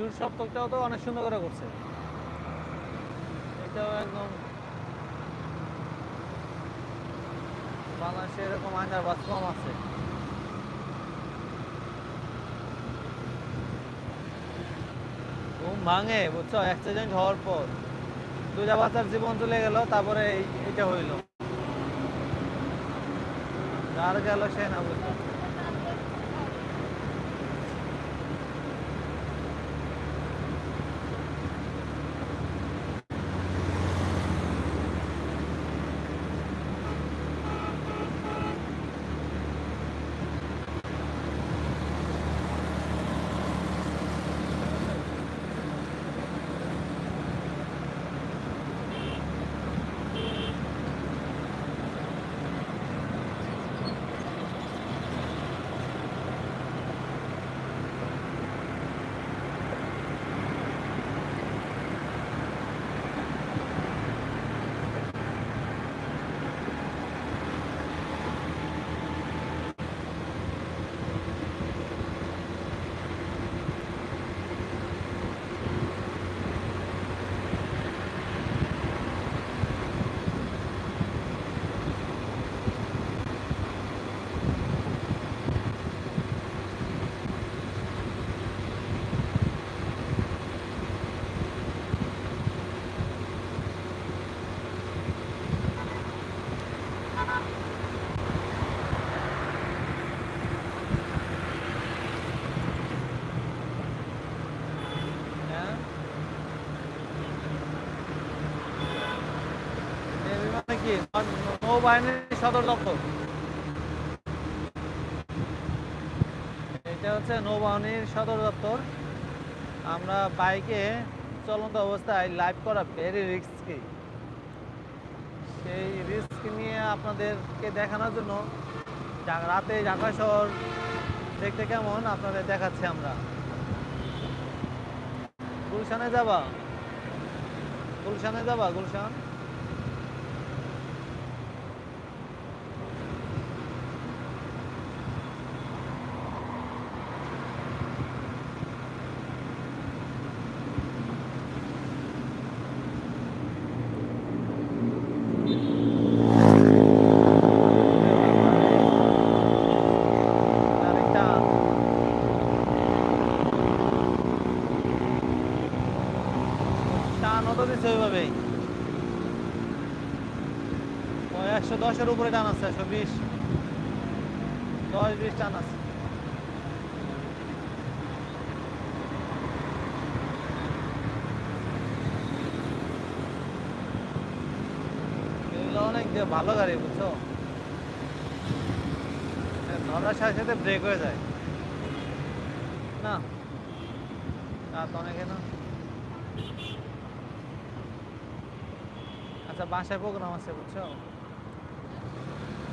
শুরুর সপ্তকটাও তো অনেক সুন্দর করে করছে। এটাও একদম বাংলাদেশে এরকম আসার বাস কম আছে। ঘুম ভাঙে, বুঝছ? অ্যাক্সিডেন্ট হওয়ার পর। দুটা বাচ্চার জীবন চলে গেল, তারপরে এটা হইল। যার গেল সে না বুঝলো নৌবাহিনীর সদর দপ্তর এটা হচ্ছে নৌবাহিনীর সদর দপ্তর। আমরা বাইকে চলন্ত অবস্থায় লাইভ করা ভেরি রিস্কি আপনাদেরকে দেখানোর জন্য। রাতে ঢাকা শহর দেখতে কেমন আপনাদের দেখাচ্ছি আমরা। গুলশানে যাবা? গুলশানে যাবা, গুলশান? টান দিচ্ছে ওইভাবেই। একশো দশের উপরে টান আছে, একশো বিশ। দশ, বিশ টান আছে। অনেক ভালো গাড়ি, বুঝছ? ধরার সাথে সাথে ব্রেক হয়ে যায়। না? তা তো অনেকে না। আচ্ছা বাসায় প্রোগ্রাম আছে বুঝছ?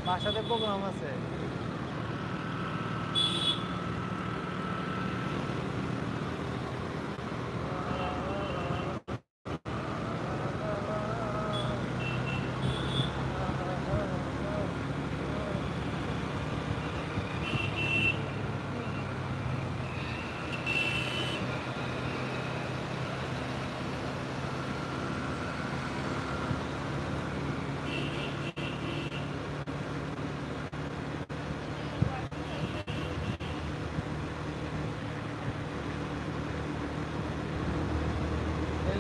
বাসাতে প্রোগ্রাম আছে।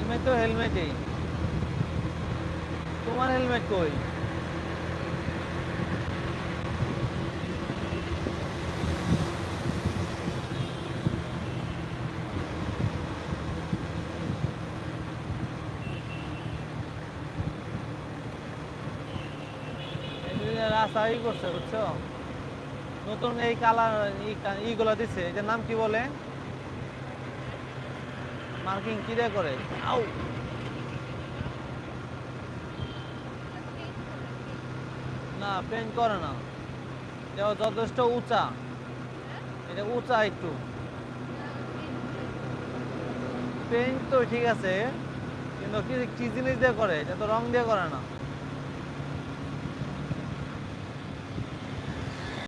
হেলমেট তো হেলমেটই তোমার হেলমেট কই? এদিকে রাস্তা ই করছে, বুঝছ? নতুন এই কালার ইগুলো দিছে, এটার নাম কি বলে? মার্কিং কি দিয়ে করে? আউ। না পেন করে না। এটা যথেষ্ট উঁচা। এটা উঁচা একটু। পেন তো ঠিক আছে, কিন্তু কি জিনিস দিয়ে করে? এটা তো রং দিয়ে করে না।